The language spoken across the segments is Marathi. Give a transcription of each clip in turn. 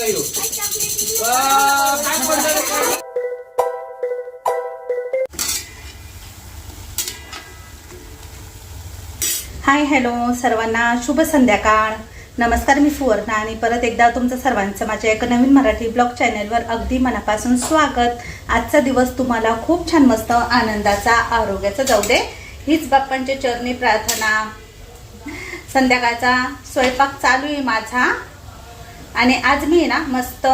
काय? हाय हॅलो सर्वांना शुभ संध्याकाळ. नमस्कार मी सुवर्णा आणि परत एकदा तुमचं सर्वांचं माझ्या एका नवीन मराठी ब्लॉग चॅनलवर अगदी मनापासून स्वागत. आजचा दिवस तुम्हाला खूप छान मस्त आनंदाचा आरोग्याचा जाऊ दे. हीच बाप्पांची चरणी प्रार्थना. संध्याकाळचा स्वयंपाक चालू आहे माझा. आणि आज मी ना मस्त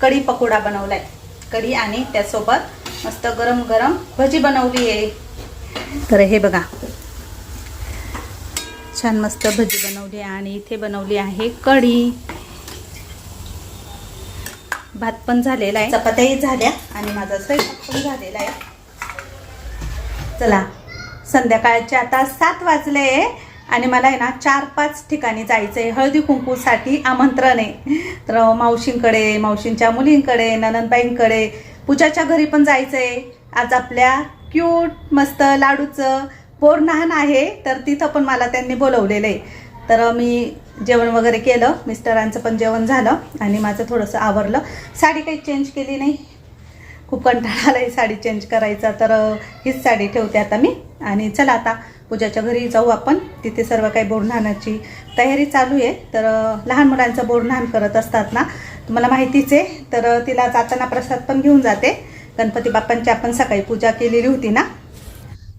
कढी पकोडा बनवलाय. कढी आणि त्यासोबत मस्त गरम गरम भजी बनवली आहे. तर हे बघा. छान मस्त भजी बनवली आहे आणि इथे बनवली आहे कढी. भात पण झालेला आहे. चपात्याही झाल्या आणि माझा स्वयंपाक पण झालेला आहे. चला संध्याकाळचे आता सात वाजले. आणि मला आहे ना चार पाच ठिकाणी जायचं आहे हळदी कुंकूसाठी आमंत्रण आहे. तर मावशींकडे मावशींच्या मुलींकडे ननंदबाईंकडे पूजाच्या घरी पण जायचं आहे आज आपल्या क्यूट मस्त लाडूचं बोरनाहन आहे तर तिथं पण मला त्यांनी बोलवलेलं आहे. तर मी जेवण वगैरे केलं. मिस्टरांचं पण जेवण झालं आणि माझं थोडंसं आवरलं. साडी काही चेंज केली नाही. खूप कंटाळा आला आहे साडी चेंज करायचा. तर हीच साडी ठेवते आता मी. आणि चला आता पूजाच्या घरी जाऊ आपण. तिथे सर्व काही बोरन्हानाची तयारी चालू आहे. तर लहान मुलांचं बोरन्हान करत असतात ना तुम्हाला माहितीच आहे. तर तिला जाताना प्रसाद पण घेऊन जाते. गणपती बाप्पांची आपण सकाळी पूजा केलेली होती ना.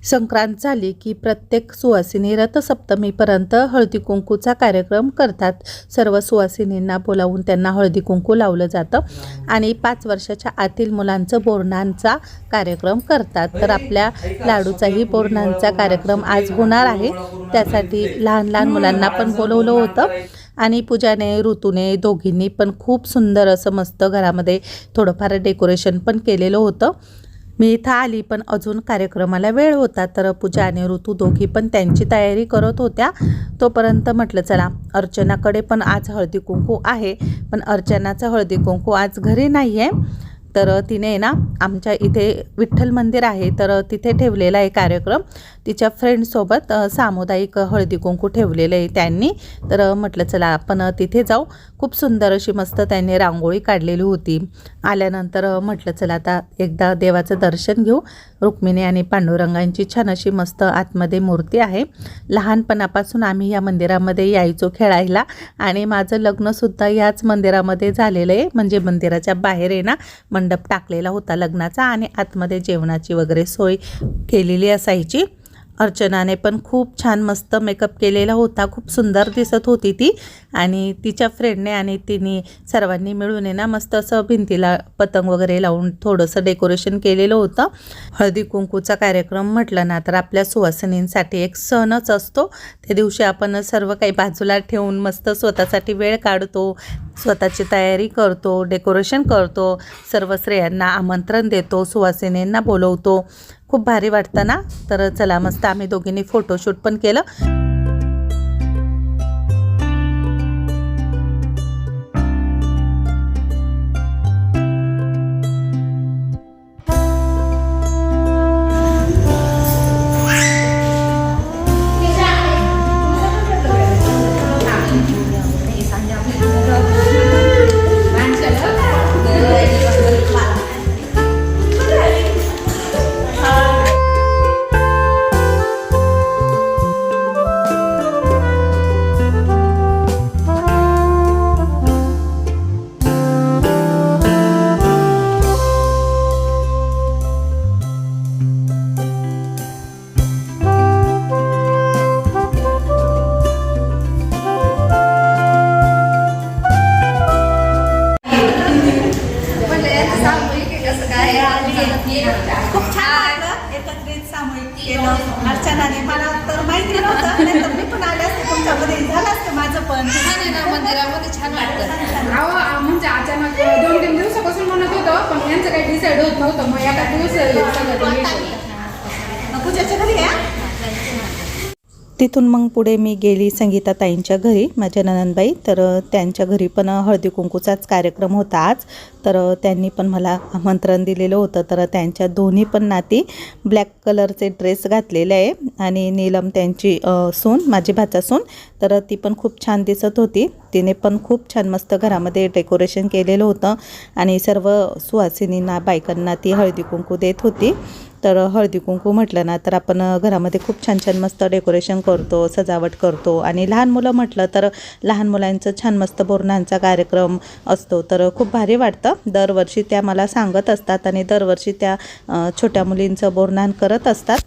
संक्रांत झाली की प्रत्येक सुवासिनी रथसप्तमीपर्यंत हळदी कुंकूचा कार्यक्रम करतात. सर्व सुवासिनींना बोलावून त्यांना हळदी कुंकू लावलं जातं आणि पाच वर्षाच्या आतील मुलांचं बोरणांचा कार्यक्रम करतात. तर आपल्या लाडूचाही बोरणांचा कार्यक्रम आज होणार आहे. त्यासाठी लहान लहान मुलांना पण बोलवलं होतं आणि पूजाने ऋतूने दोघींनी पण खूप सुंदर असं मस्त घरामध्ये थोडंफार डेकोरेशन पण केलेलं होतं. मी इथं आली पण अजून कार्यक्रमाला वेळ होता. तर पूजा आणि ऋतू दोघी पण त्यांची तयारी करत होत्या. तोपर्यंत म्हटलं चला अर्चनाकडे पण आज हळदी कुंकू आहे पण अर्चनाचं हळदी कुंकू आज घरी नाही आहे तर तिने ना आमच्या इथे विठ्ठल मंदिर आहे तर तिथे ठेवलेला आहे कार्यक्रम. तिच्या फ्रेंडसोबत सामुदायिक हळदी कुंकू ठेवलेलं आहे त्यांनी. तर म्हटलं चला आपण तिथे जाऊ. खूप सुंदर अशी मस्त त्यांनी रांगोळी काढलेली होती. आल्यानंतर म्हटलं चला आता एकदा देवाचं दर्शन घेऊ. रुक्मिणी आणि पांडुरंगांची छान अशी मस्त आतमध्ये मूर्ती आहे. लहानपणापासून आम्ही या मंदिरामध्ये यायचो खेळायला आणि माझं लग्नसुद्धा याच मंदिरामध्ये झालेलं आहे. म्हणजे मंदिराच्या बाहेर आहे ना मंडप टाकलेला होता लग्नाचा आणि आतमध्ये जेवणाची वगैरे सोय केलेली असायची. अर्चनाने पण खूप छान मस्त मेकअप केलेला होता. खूप सुंदर दिसत होती ती. आणि तिच्या फ्रेंडने आणि तिने सर्वांनी मिळून आहे ना मस्त असं भिंतीला पतंग वगैरे लावून थोडंसं डेकोरेशन केलेलं होतं. हळदी कुंकूचा कार्यक्रम म्हटलं ना तर आपल्या सुवासिनींसाठी एक सणच असतो. त्या दिवशी आपण सर्व काही बाजूला ठेवून मस्त स्वतःसाठी वेळ काढतो स्वतःची तयारी करतो डेकोरेशन करतो सर्व स्त्रियांना आमंत्रण देतो सुवासिनींना बोलवतो. खूप भारी वाटतं ना? तर चला मस्त आम्ही दोघींनी फोटोशूट पण केलं. पण यांचं काही डिसाईड होत नव्हतं मग एका दिवस सगळं ते नीट होतं. पूजाच्या घरी या तिथून मग पुढे मी गेली संगीताताईंच्या घरी माझ्या ननंदबाई. तर त्यांच्या घरी पण हळदी कुंकूचाच कार्यक्रम होता आज. तर त्यांनी पण मला आमंत्रण दिलेलं होतं. तर त्यांच्या दोन्ही पण नाती ब्लॅक कलरचे ड्रेस घातलेले आहे. आणि नीलम त्यांची सून माझी भाचा सून. तर ती पण खूप छान दिसत होती. तिने पण खूप छान मस्त घरामध्ये डेकोरेशन केलेलं होतं. आणि सर्व सुहासिनींना बायकांना ती हळदी कुंकू देत होती. तर हळदी कुंकू म्हटलं ना तर आपण घरामध्ये खूप छान छान मस्त डेकोरेशन करतो सजावट करतो. आणि लहान मुलं म्हटलं तर लहान मुलांचं छान मस्त बोरणांचा कार्यक्रम असतो. तर खूप भारी वाटतं. दरवर्षी त्या मला सांगत असतात आणि दरवर्षी त्या छोट्या मुलींचं बोरणान करत असतात.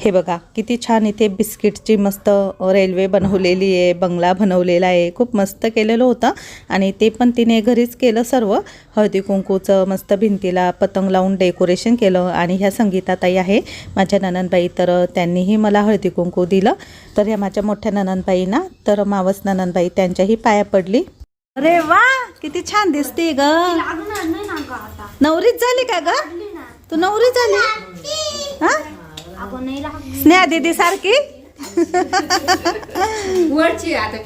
हे बघा किती छान इथे बिस्किटची मस्त रेल्वे बनवलेली आहे बंगला बनवलेला आहे. खूप मस्त केलेलं होतं आणि ते पण तिने घरीच केलं सर्व. हळदी कुंकूचं मस्त भिंतीला पतंग लावून डेकोरेशन केलं आणि ह्या संगीतात संगीताताई आहे. माझ्या ननंदबाई तर त्यांनीही मला हळदी कुंकू दिलं. तर ह्या माझ्या मोठ्या ननंदबाईंना तर मावस ननंदबाई त्यांच्याही पाया पडली. अरे वा! किती छान दिसते ग. नवरीच झाली का ग? तू नवरी झाली? हा? स्नेहा दीदी सारखी? वरची आता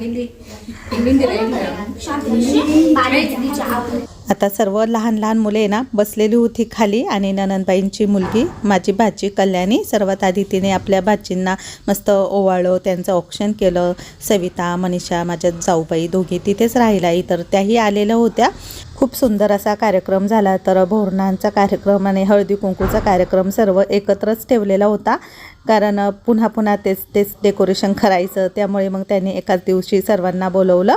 आता सर्व लहान लहान मुले ना बसलेली होती खाली आणि ननंदबाईंची मुलगी माझी भाची कल्याणी सर्वात आधी तिने आपल्या भाचींना मस्त ओवाळलं त्यांचं ऑप्शन केलं. सविता मनीषा माझ्या जाऊबाई दोघी तिथेच राहिला तर त्याही आलेल्या होत्या. खूप सुंदर असा कार्यक्रम झाला. तर भोरणांचा कार्यक्रम आणि हळदी कुंकूचा कार्यक्रम सर्व एकत्रच ठेवलेला होता. कारण पुन्हा पुन्हा तेच तेच डेकोरेशन करायचं. त्यामुळे मग त्यांनी एकाच दिवशी सर्वांना बोलवलं.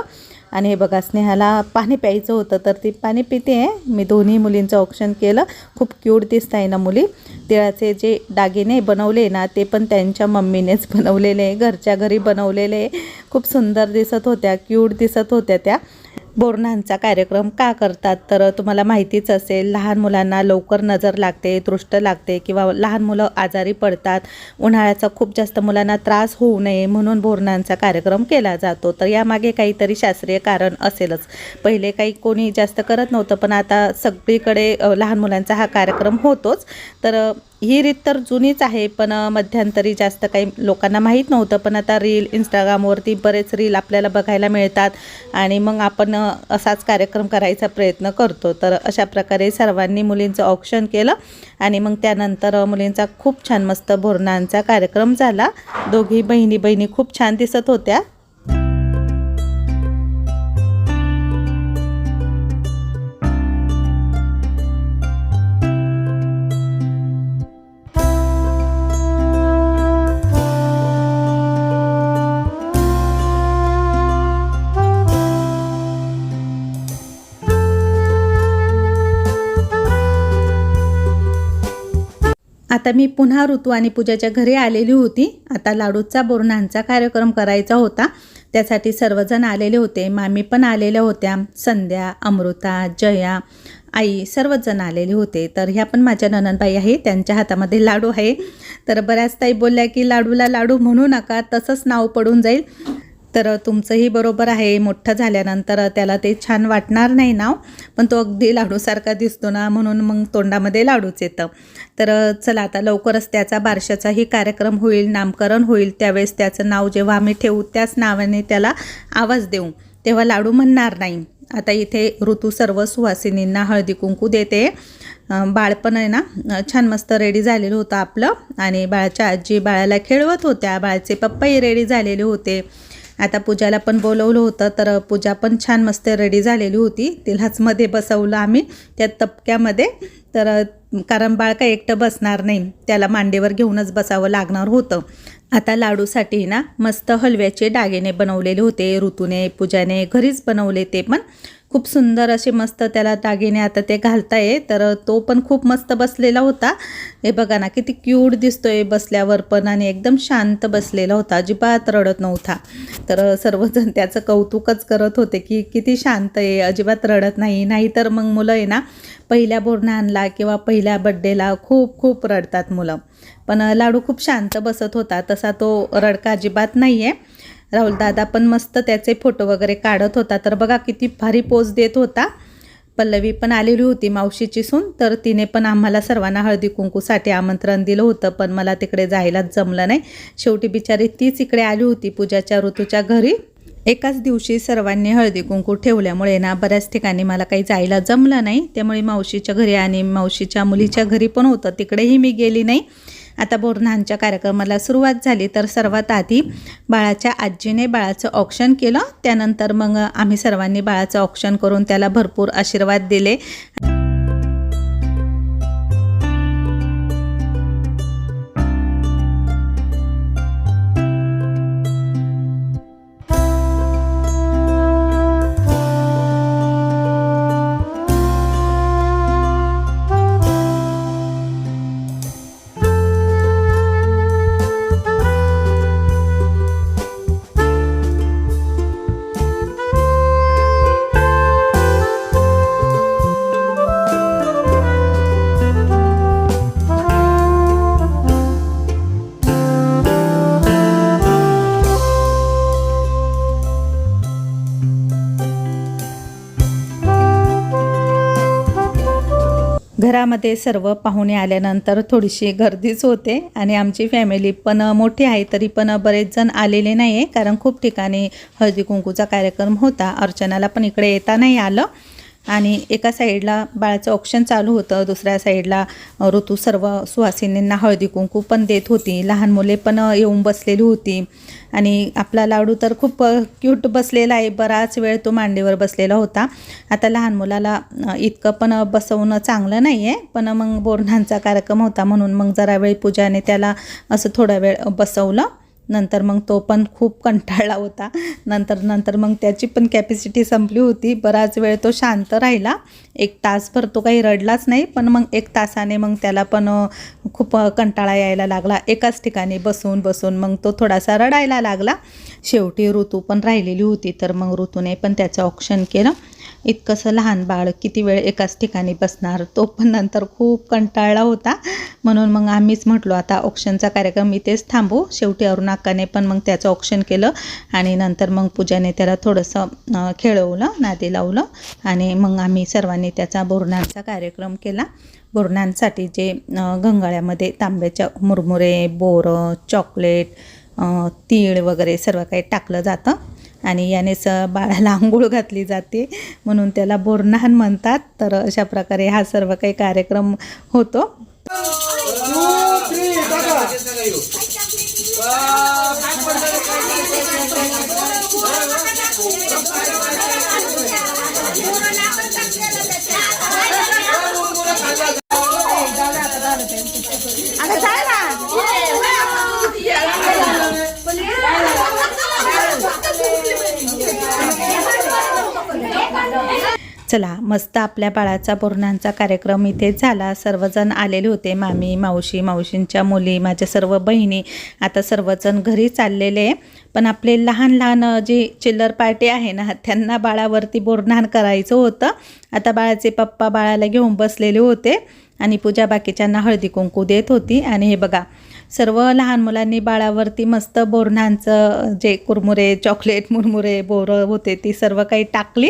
आणि हे बघा स्नेहाला पाणी प्यायचं होतं तर ती पाणी पिते. आहे मी दोन्ही मुलींचं ऑप्शन केलं. खूप क्यूट दिसत आहे ना मुली. तिळाचे जे दागिने बनवले ना ते पण त्यांच्या मम्मीनेच बनवलेले आहे. घरच्या घरी बनवलेले खूप सुंदर दिसत होत्या क्यूट दिसत होत्या त्या. बोरणांचा कार्यक्रम का करतात? तर तुम्हाला माहितीच असेल लहान मुलांना लवकर नजर लागते दृष्ट लागते किंवा लहान मुलं आजारी पडतात. उन्हाळ्याचा खूप जास्त मुलांना त्रास होऊ नये म्हणून बोरणांचा कार्यक्रम केला जातो. तर यामागे काहीतरी शास्त्रीय कारण असेलच. पहिले काही कोणी जास्त करत नव्हतं पण आता सगळीकडे लहान मुलांचा हा कार्यक्रम होतोच. तर ही रीत तर जुनीच आहे पण मध्यंतरी जास्त काही लोकांना माहीत नव्हतं. पण आता रील इंस्टाग्रामवरती बरेच रील आपल्याला बघायला मिळतात आणि मग आपण असाच कार्यक्रम करायचा प्रयत्न करतो. तर अशा प्रकारे सर्वांनी मुलींचं ऑप्शन केलं आणि मग त्यानंतर मुलींचा खूप छान मस्त भोरणांचा कार्यक्रम झाला. दोघी बहिणी बहिणी खूप छान दिसत होत्या. आता मी पुन्हा ऋतू आणि पूजाच्या घरी आलेली होती. आता लाडूचा बोरणांचा कार्यक्रम करायचा होता. त्यासाठी सर्वजण आलेले होते. मामी पण आलेल्या होत्या. संध्या अमृता जया आई सर्वजण आलेले होते. तर ह्या पण माझ्या ननंदबाई आहे. त्यांच्या हातामध्ये लाडू आहे. तर बऱ्याच ताई बोलल्या की लाडूला लाडू म्हणू नका. तसंच नाव पडून जाईल. तर तुमचंही बरोबर आहे मोठं झाल्यानंतर त्याला ते छान वाटणार नाही नाव पण तो अगदी लाडूसारखा दिसतो ना म्हणून मग तोंडामध्ये लाडूच येतं. तर चला आता लवकरच त्याचा बारशाचाही कार्यक्रम होईल नामकरण होईल त्यावेळेस त्याचं नाव जेव्हा आम्ही ठेवू त्याच नावाने त्याला आवाज देऊ. तेव्हा लाडू म्हणणार नाही. आता इथे ऋतू सर्व सुवासिनींना हळदी कुंकू देते. बाळपण बाळ पण आहे ना छान मस्त रेडी झालेलं होतं आपलं. आणि बाळाच्या आजी बाळाला खेळवत होत्या बाळाचे पप्पाही रेडी झालेले होते. आता पूजाला पण बोलवलं होतं तर पूजा पण छान मस्त रेडी झालेली होती. तिलाच मध्ये बसवलं आम्ही त्या तपक्यामध्ये. तर कारण बाळ काय एकटं बसणार नाही त्याला मांडीवर घेऊनच बसावं लागणार होतं. आता लाडूसाठी ना मस्त हलव्याचे दागिने बनवलेले होते ऋतूने पूजाने घरीच बनवले ते पण. खूप सुंदर असे मस्त त्याला दागिने आता ते घालताय. तर तो पण खूप मस्त बसलेला होता. हे बघा ना किती क्यूट दिसतोय बसल्यावर पण आणि एकदम शांत बसलेला होता. अजिबात रडत नव्हता. तर सर्वजण त्याचं कौतुकच करत होते की किती शांत आहे अजिबात रडत नाही. नाहीतर मग मुलं आहे ना पहिल्या बोरणाला किंवा पहिल्या बड्डेला खूप खूप रडतात मुलं. पण लाडू खूप शांत बसत होता. तसा तो रडका अजिबात नाही आहे राहुल दादा पण मस्त त्याचे फोटो वगैरे काढत होता. तर बघा किती भारी पोज देत होता. पल्लवी पण आलेली होती मावशीची सून. तर तिने पण आम्हाला सर्वांना हळदी कुंकूसाठी आमंत्रण दिलं होतं पण मला तिकडे जायलाच जमलं नाही. शेवटी बिचारी तीच इकडे आली होती पूजाच्या ऋतूच्या घरी. एकाच दिवशी सर्वांनी हळदी कुंकू ठेवल्यामुळे ना बऱ्याच ठिकाणी मला काही जायला जमलं नाही. त्यामुळे मावशीच्या घरी आणि मावशीच्या मुलीच्या घरी पण होतं. तिकडेही मी गेली नाही. आता बोरन्हानच्या कार्यक्रमाला सुरुवात झाली तर सर्वात आधी बाळाच्या आजीने बाळाचं ऑप्शन केलं त्यानंतर मग आम्ही सर्वांनी बाळाचं ऑप्शन करून त्याला भरपूर आशीर्वाद दिले. घरामध्ये सर्व पाहुणे आल्यानंतर थोडीशी गर्दीच होते आणि आमची फॅमिली पण मोठी आहे तरी पण बरेच जण आलेले नाही आहे कारण खूप ठिकाणी हळदी कुंकूचा कार्यक्रम होता. अर्चनाला पण इकडे येता नाही आलं. आणि एका साईडला बाळाचं ऑप्शन चालू होतं दुसऱ्या साईडला ऋतू सर्व सुहासिनींना हळदी कुंकू पण देत होती. लहान मुले पण येऊन बसलेली होती. आणि आपला लाडू तर खूप क्यूट बसलेला आहे. बराच वेळ तो मांडीवर बसलेला होता. आता लहान मुलाला इतकं पण बसवणं चांगलं नाही आहे पण मग बोरणांचा कार्यक्रम होता म्हणून मग जरा वेळ पूजाने त्याला असं थोडा वेळ बसवलं. नंतर मग तो पण खूप कंटाळला होता. नंतर नंतर मग त्याची पण कॅपॅसिटी संपली होती. बराच वेळ तो शांत राहिला. एक तासभर तो काही रडलाच नाही पण मग एक तासाने मग त्याला पण खूप कंटाळा यायला लागला. एकाच ठिकाणी बसून बसून मग तो थोडासा रडायला लागला. शेवटी ऋतू पण राहिलेली होती तर मग ऋतूने पण त्याचं ऑप्शन केलं. इतकंसं लहान बाळ किती वेळ एकाच ठिकाणी बसणार? तो पण नंतर खूप कंटाळला होता. म्हणून मग आम्हीच म्हटलो आता ऑप्शनचा कार्यक्रम इथेच थांबू. शेवटी अरुणाकाने पण मग त्याचं ऑप्शन केलं आणि नंतर मग पूजाने त्याला थोडंसं खेळवलं नादी लावलं आणि मग आम्ही सर्वांनी त्याचा बोरणांचा कार्यक्रम केला. बोरणांसाठी जे गंगाळ्यामध्ये तांब्याच्या मुरमुरे बोरं चॉकलेट तीळ वगैरे सर्व काही टाकलं जातं. आणि याने स बाळाला आंघोळ घातली जाते म्हणून त्याला बोरनान म्हणतात. तर अशा प्रकारे हा सर्व काही कार्यक्रम होतो. चला मस्त आपल्या बाळाचा पूर्णांचा कार्यक्रम इथे झाला. सर्वजण आलेले होते मामी मावशी मावशींच्या मुली माझ्या सर्व बहिणी. आता सर्वजण घरी चाललेले आहे. पण आपले लहान लहान जी चिल्लर पार्टी आहे ना त्यांना बाळावरती बोरणान करायचं होतं. आता बाळाचे पप्पा बाळाला घेऊन बसलेले होते. आणि पूजा बाकीच्यांना हळदी कुंकू देत होती. आणि हे बघा सर्व लहान मुलांनी बाळावरती मस्त बोरणांचं जे कुरमुरे चॉकलेट मुरमुरे बोरं होते ती सर्व काही टाकली.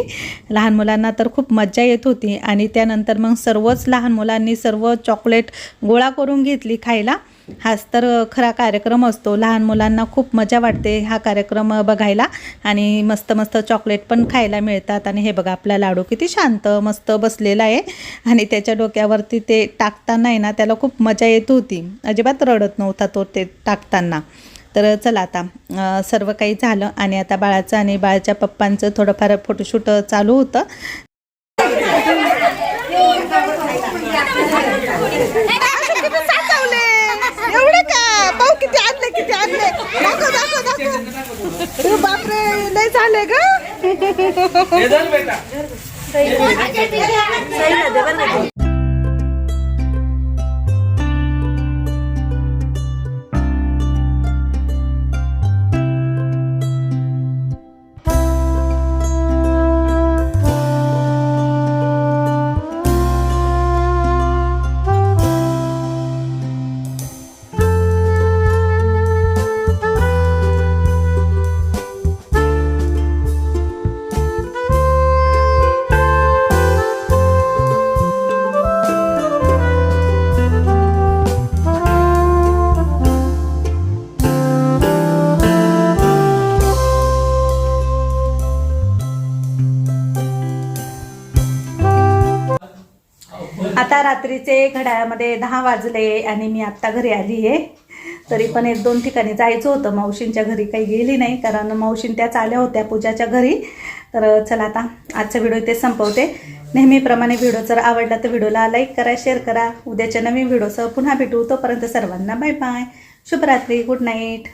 लहान मुलांना तर खूप मज्जा येत होती. आणि त्यानंतर मग सर्वच लहान मुलांनी सर्व चॉकलेट गोळा करून घेतली खायला. हाच तर खरा कार्यक्रम असतो. लहान मुलांना खूप मजा वाटते हा कार्यक्रम बघायला आणि मस्त मस्त चॉकलेट पण खायला मिळतात. आणि हे बघा आपला लाडू किती शांत मस्त बसलेला आहे. आणि त्याच्या डोक्यावरती ते टाकताना आहे ना त्याला खूप मजा येत होती. अजिबात रडत नव्हता तो ते टाकताना. तर चला आता सर्व काही झालं आणि आता बाळाचं आणि बाळाच्या पप्पांचं थोडंफार फोटोशूट चालू होतं. दाखव दाखव दाखव. बापरे लय झाले ग. हे बेटा. रात्रीचे घड्याळामध्ये दहा वाजले आणि मी आत्ता घरी आली आहे. तरी पण एक दोन ठिकाणी जायचं होतं. मावशींच्या घरी काही गेली नाही कारण मावशीं त्याच आल्या होत्या पूजाच्या घरी. तर चला आता आजचा व्हिडिओ इथे संपवते. नेहमीप्रमाणे व्हिडिओ जर आवडला तर व्हिडिओला लाईक करा शेअर करा. उद्याच्या नवीन व्हिडिओसह पुन्हा भेटू. तोपर्यंत सर्वांना बाय बाय. शुभरात्री. Good night.